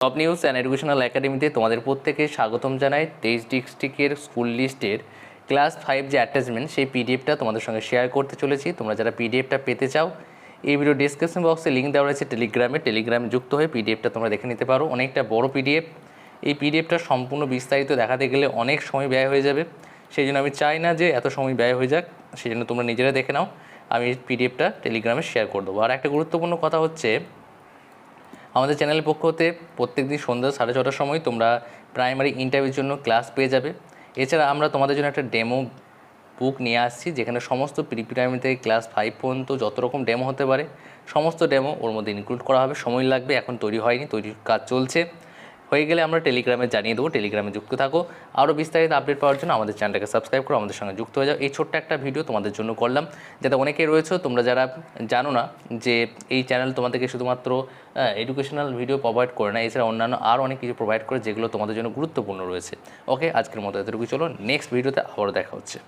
Top news and educational একাডেমিতে তোমাদের প্রত্যেকে স্বাগতম জানাই। তেইশ ডিস্ট্রিক্টের স্কুল লিস্টের ক্লাস ফাইভ যে অ্যাটাচমেন্ট সেই পিডিএফটা তোমাদের সঙ্গে শেয়ার করতে চলেছি। তোমরা যারা পিডিএফটা পেতে চাও, এই ভিডিও ডিসক্রিপশন বক্সে লিঙ্ক দেওয়া রয়েছে টেলিগ্রামে টেলিগ্রামে যুক্ত হয়ে পিডিএফটা তোমরা দেখে নিতে পারো। অনেকটা বড় পিডিএফ এই পিডিএফটা সম্পূর্ণ বিস্তারিত দেখাতে গেলে অনেক সময় ব্যয় হয়ে যাবে। সেই জন্য আমি চাই না যে এত সময় ব্যয় হয়ে যাক। সেই জন্য তোমরা নিজেরা দেখে নাও। আমি পিডিএফটা টেলিগ্রামে শেয়ার করে দেবো। আর একটা গুরুত্বপূর্ণ কথা হচ্ছে আমাদের চ্যানেলের পক্ষ হতে প্রত্যেক দিন সন্ধ্যা সাড়ে ছটার সময় তোমরা প্রাইমারি ইন্টারভিউর জন্য ক্লাস পেয়ে যাবে। এছাড়া আমরা তোমাদের জন্য একটা ডেমো বুক নিয়ে আসছি, যেখানে সমস্ত প্রি প্রাইমারি থেকে ক্লাস ফাইভ পর্যন্ত যত রকম ডেমো হতে পারে, সমস্ত ডেমো ওর মধ্যে ইনক্লুড করা হবে। সময় লাগবে, এখন তৈরি হয়নি, তৈরির কাজ চলছে। হয়ে গেলে আমরা টেলিগ্রামে জানিয়ে দেবো। টেলিগ্রামে যুক্ত থাকো। আরও বিস্তারিত আপডেট পাওয়ার জন্য আমাদের চ্যানেলটাকে সাবস্ক্রাইব করো আমাদের সঙ্গে যুক্ত হয়ে যাও। এই ছোট্ট একটা ভিডিও তোমাদের জন্য করলাম। যাতে অনেকেই রয়েছে, তোমরা যারা জানো না যে এই চ্যানেল তোমাদেরকে শুধুমাত্র এডুকেশনাল ভিডিও প্রোভাইড করে না, এছাড়া অন্যান্য আরও অনেক কিছু প্রোভাইড করে, যেগুলো তোমাদের জন্য গুরুত্বপূর্ণ রয়েছে। ওকে আজকের মতো এতটুকু চলো নেক্সট ভিডিওতে আবারও দেখা হচ্ছে।